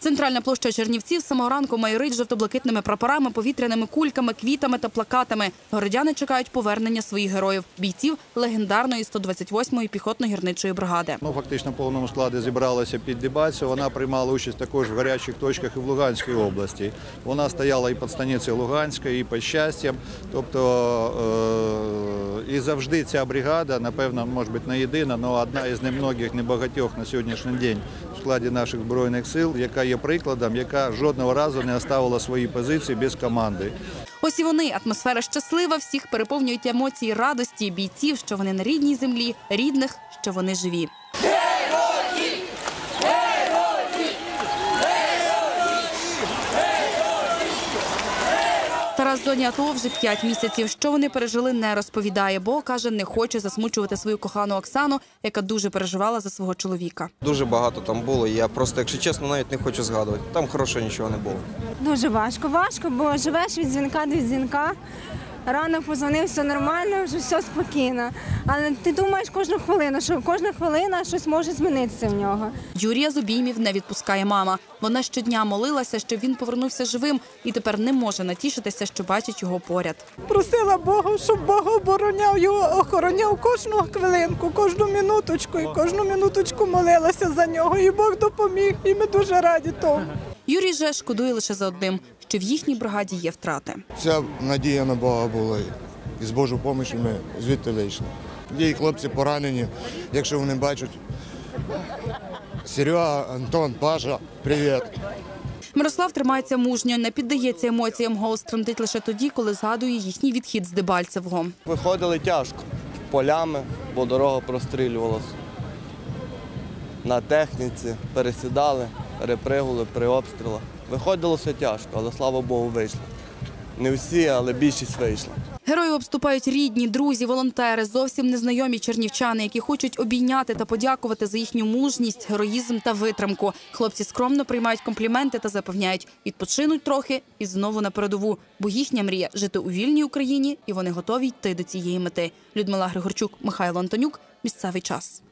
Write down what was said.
Центральна площа Чернівців самого ранку майорить жовто-блакитними прапорами, повітряними кульками, квітами та плакатами. Городяни чекають повернення своїх героїв, бійців легендарної 128-ї піхотно-гірничої бригади. Ну, фактично в повному складі зібралася під Дебальцево. Вона приймала участь також в гарячих точках і в Луганській області. Вона стояла і під станицею Луганської, і під щастям. Тобто е- і завжди ця бригада, напевно, може бути не єдина, але одна із немногих, небагатьох на сьогоднішній день в складі наших збройних сил, яка є прикладом, яка жодного разу не оставила свої позиції без команди. Ось і вони. Атмосфера щаслива. Всіх переповнюють емоції радості бійців, що вони на рідній землі, рідних, що вони живі. Тарас в зоні АТО вже 5 місяців. Що вони пережили, не розповідає, бо каже, не хоче засмучувати свою кохану Оксану, яка дуже переживала за свого чоловіка. Дуже багато там було. Я просто, якщо чесно, навіть не хочу згадувати. Там хорошого нічого не було. Дуже важко, важко, бо живеш від дзвінка до дзвінка. Рано позвонив, все нормально, вже все спокійно. Але ти думаєш кожну хвилину, що кожна хвилина щось може змінитися в нього. Юрія з обіймів не відпускає мама. Вона щодня молилася, щоб він повернувся живим, і тепер не може натішитися, що бачить його поряд. Просила Бога, щоб Бог обороняв його, охороняв кожну хвилинку, кожну минуточку, і кожну минуточку молилася за нього. І Бог допоміг, і ми дуже раді тому. Юрій же шкодує лише за одним, що в їхній бригаді є втрати. Вся надія на Бога була. І з Божою допомогою ми звідти вийшли. Є і хлопці поранені, якщо вони бачать. Серега, Антон, Паша, привіт. Мирослав тримається мужньо, не піддається емоціям. Голос тремтить лише тоді, коли згадує їхній відхід з Дебальцевого. Виходили тяжко, полями, бо дорога прострілювалася. На техніці пересідали, перепригували при обстрілах. Виходило все тяжко, але слава Богу, вийшло. Не всі, але більшість вийшла. Герої обступають рідні, друзі, волонтери, зовсім незнайомі чернівчани, які хочуть обійняти та подякувати за їхню мужність, героїзм та витримку. Хлопці скромно приймають компліменти та запевняють, відпочинуть трохи і знову на передову. Бо їхня мрія жити у вільній Україні, і вони готові йти до цієї мети. Людмила Григорчук, Михайло Антонюк. Місцевий час.